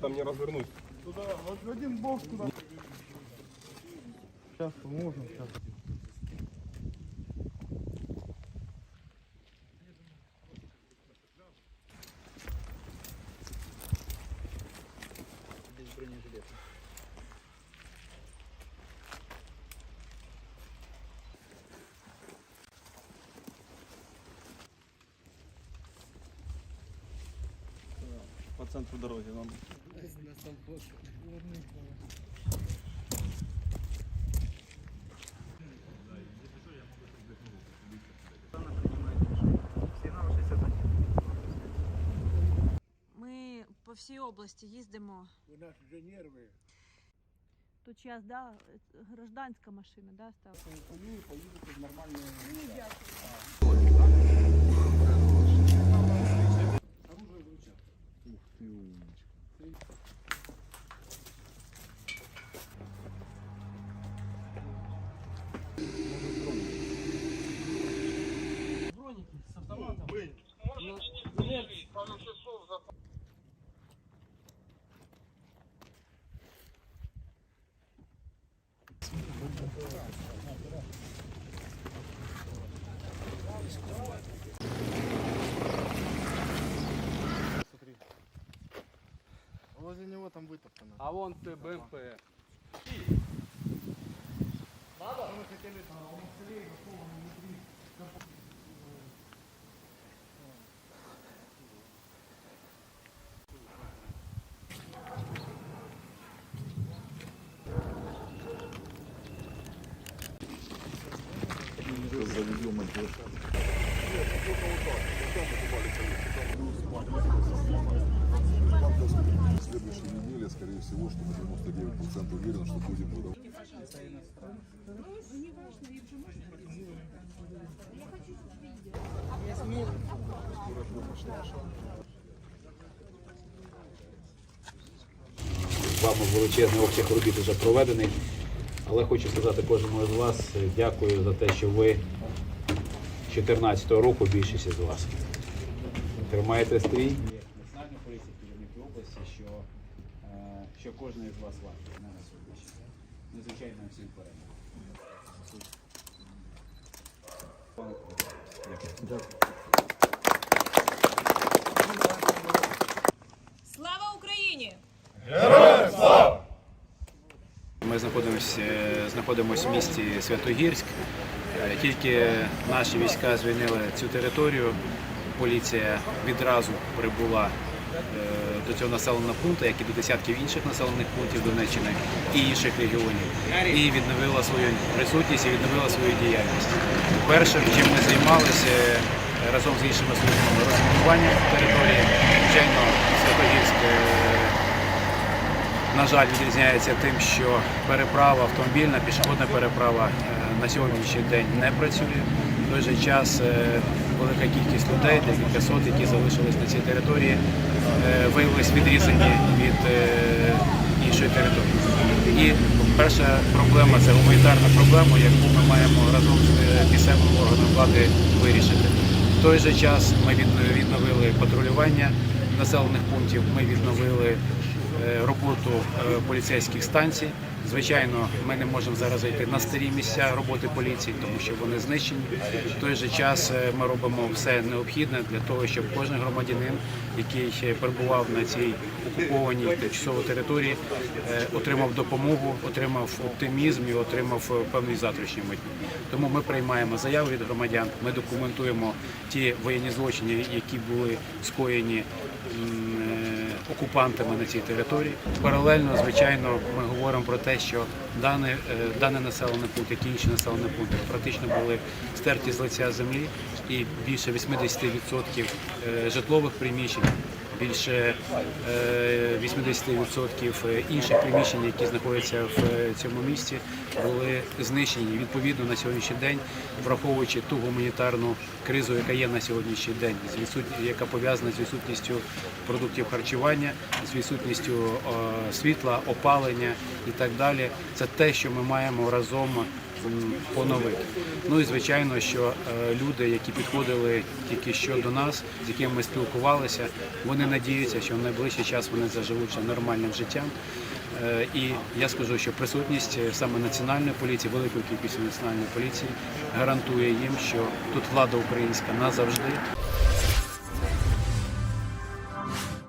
там не развернусь. Туда, вот один бок туда. Сейчас поможем, сейчас. По центру дороги нам. Ми по всій області їздимо. У нас же нервы. Тут час, да, гражданська машина, да, стала. Полюю, поедут в нормальные места. Оружие Ух ты умничка. Броники с автоматом. Смотри. там витоптано. А вон ТБМП. Надо? Мы хотели там, он целее готово БМП. следующей неделе, скорее всего, что на 99% уверен. Вами величезний обсяг робіт вже проведений. Але хочу сказати кожному з вас е, дякую за те, що ви 2014 року більшість із вас тримаєте стрій. Національна поліція керівники області, що, е, що кожен із вас варто на сьогоднішній. Незвичайно всім перемог. Дякую. Знаходимося, знаходимося в місті Святогірськ. Е, Тільки наші війська звільнили цю територію. Поліція відразу прибула е, до цього населеного пункту, як і до десятків інших населених пунктів Донеччини і інших регіонів, і відновила свою присутність і відновила свою діяльність. Перше, чим ми займалися е, разом з іншими службами розмінування території, звичайно, Святогірськ е, на жаль, відрізняється тим, що переправа автомобільна, пішохідна переправа е, на сьогоднішній день не працює. В той же час е, велика кількість людей, декілька сот, які залишились на цій території, е, виявились відрізані від іншої території. І перша проблема це гуманітарна проблема, яку ми маємо разом з е, місцевим органом влади вирішити. В той же час ми відновили патрулювання населених пунктів, ми відновили роботу е, поліцейських станцій. Звичайно, ми не можемо зараз зайти на старі місця роботи поліції, тому що вони знищені. В той же час е, ми робимо все необхідне для того, щоб кожен громадянин, який е, перебував на цій окупованій тимчасово території, е, отримав допомогу, отримав оптимізм і отримав е, певний завтрашній майбутнє. Тому ми приймаємо заяви від громадян, ми документуємо ті воєнні злочини, які були скоєні е, окупантами на цій території. Паралельно, звичайно, ми говоримо про те, що даний, е, даний населений пункт, як і інші населені пункти, практично були стерті з лиця землі, і більше 80% е, житлових приміщень. Більше е, 80% інших приміщень, які знаходяться в е, цьому місті, були знищені. Відповідно, на сьогоднішній день, враховуючи ту гуманітарну кризу, яка є на сьогоднішній день, яка пов'язана з відсутністю продуктів харчування, з відсутністю е, світла, опалення і так далі. Це те, що ми маємо разом поновити. Ну і звичайно, що е, люди, які підходили тільки що до нас, з якими ми спілкувалися, вони надіються, що в найближчий час вони заживуть нормальним життям. Е, І я скажу, що присутність е, саме національної поліції, великої кількості національної поліції гарантує їм, що тут влада українська назавжди.